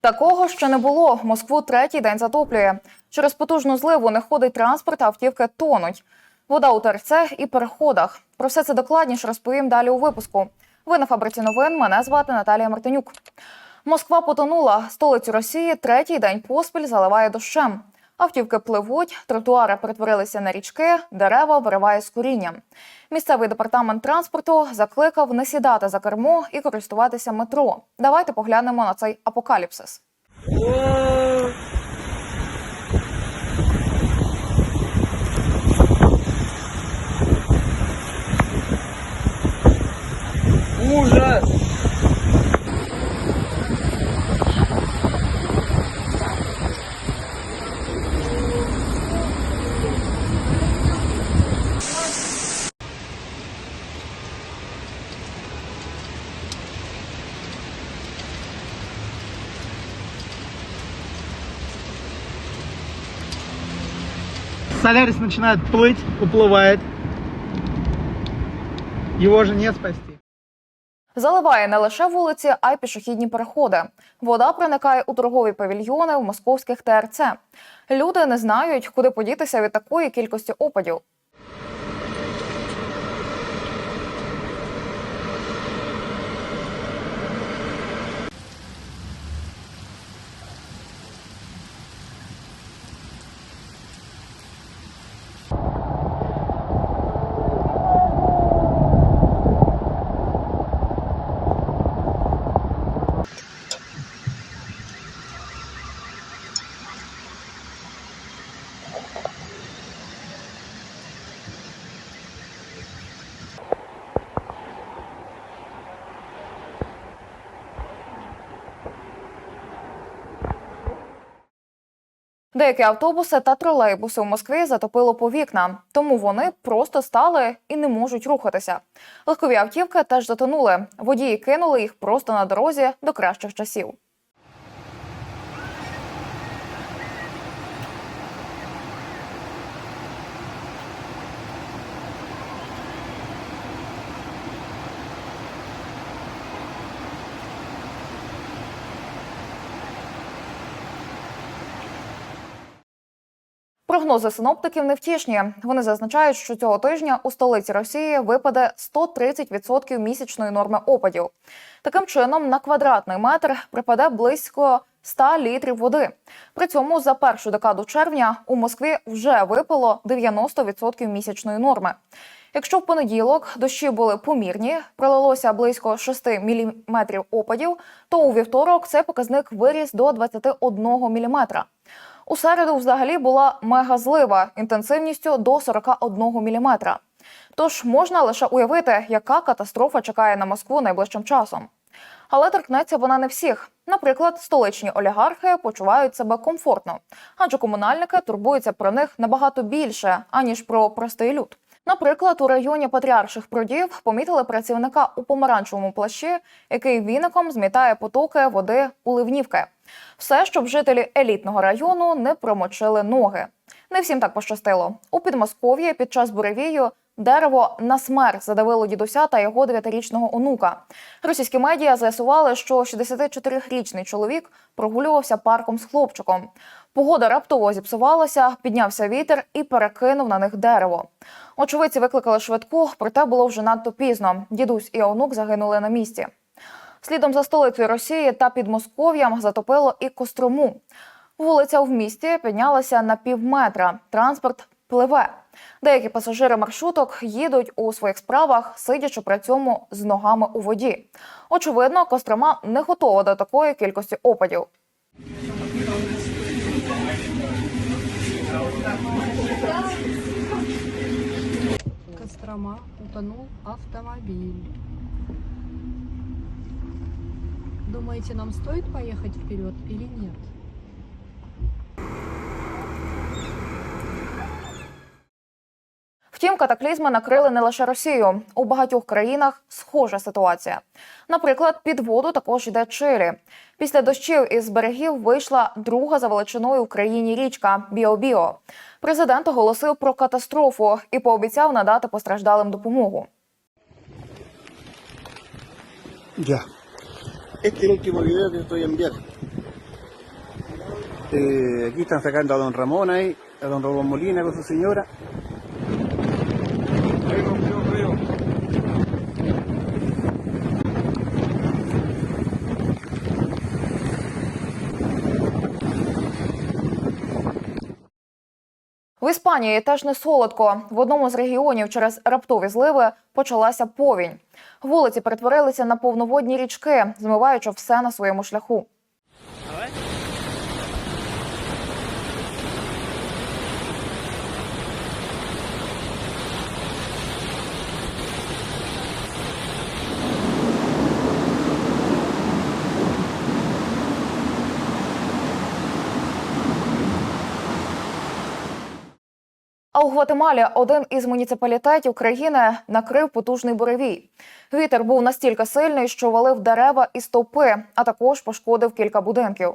Такого ще не було. Москву третій день затоплює. Через потужну зливу не ходить транспорт, а автівки тонуть. Вода у терцях і переходах. Про все це докладніше розповім далі у випуску. Ви на фабриці новин. Мене звати Наталія Мартинюк. Москва потонула. Столицю Росії третій день поспіль заливає дощем. Автівки пливуть, тротуари перетворилися на річки, дерева вириває з корінням. Місцевий департамент транспорту закликав не сідати за кермо і користуватися метро. Давайте поглянемо на цей апокаліпсис. Солярис начинает плыть, уплывает. Его же не спасти. Заливає не лише вулиці, а й пішохідні переходи. Вода проникає у торгові павільйони в московських ТРЦ. Люди не знають, куди подітися від такої кількості опадів. Деякі автобуси та тролейбуси у Москві затопило по вікна, тому вони просто стали і не можуть рухатися. Легкові автівки теж затонули. Водії кинули їх просто на дорозі до кращих часів. Прогнози синоптиків невтішні. Вони зазначають, що цього тижня у столиці Росії випаде 130% місячної норми опадів. Таким чином, на квадратний метр припаде близько 100 літрів води. При цьому за першу декаду червня у Москві вже випало 90% місячної норми. Якщо в понеділок дощі були помірні, пролилося близько 6 мм опадів, то у вівторок цей показник виріс до 21 мм. У середу взагалі була мегазлива інтенсивністю до 41 мм. Тож можна лише уявити, яка катастрофа чекає на Москву найближчим часом. Але торкнеться вона не всіх. Наприклад, столичні олігархи почувають себе комфортно, адже комунальники турбуються про них набагато більше, аніж про простий люд. Наприклад, у районі Патріарших прудів помітили працівника у помаранчевому плащі, який віником змітає потоки води у ливнівки. Все, щоб жителі елітного району не промочили ноги. Не всім так пощастило. У Підмосков'ї під час буревію дерево на смерть задавило дідуся та його дев'ятирічного онука. Російські медіа з'ясували, що 64-річний чоловік прогулювався парком з хлопчиком. Погода раптово зіпсувалася, піднявся вітер і перекинув на них дерево. Очевидці викликали швидку, проте було вже надто пізно. Дідусь і онук загинули на місці. Слідом за столицею Росії та Підмосков'ям затопило і Кострому. Вулиця в місті піднялася на півметра. Транспорт пливе. Деякі пасажири маршруток їдуть у своїх справах, сидячи при цьому з ногами у воді. Очевидно, Кострома не готова до такої кількості опадів. Кострома утонул автомобиль. Думаете, нам стоит поехать вперед или нет? Втім, катаклізми накрили не лише Росію. У багатьох країнах схожа ситуація. Наприклад, під воду також йде Чилі. Після дощів із берегів вийшла друга за величиною в країні річка Біо-Біо. Президент оголосив про катастрофу і пообіцяв надати постраждалим допомогу. Ya. Este es el último video que estoy enviando. Eh, aquí están sacando a don Ramón ahí, a don Ramón Molina con su señora. В Іспанії теж не солодко. В одному з регіонів через раптові зливи почалася повінь. Вулиці перетворилися на повноводні річки, змиваючи все на своєму шляху. А у Гватемалі один із муніципалітетів країни накрив потужний буревій. Вітер був настільки сильний, що валив дерева і стовпи, а також пошкодив кілька будинків.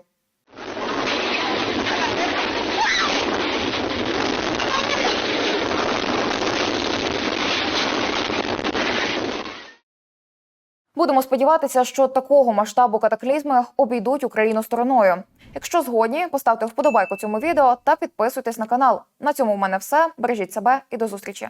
Будемо сподіватися, що такого масштабу катаклізми обійдуть Україну стороною. Якщо згодні, поставте вподобайку цьому відео та підписуйтесь на канал. На цьому в мене все. Бережіть себе і до зустрічі.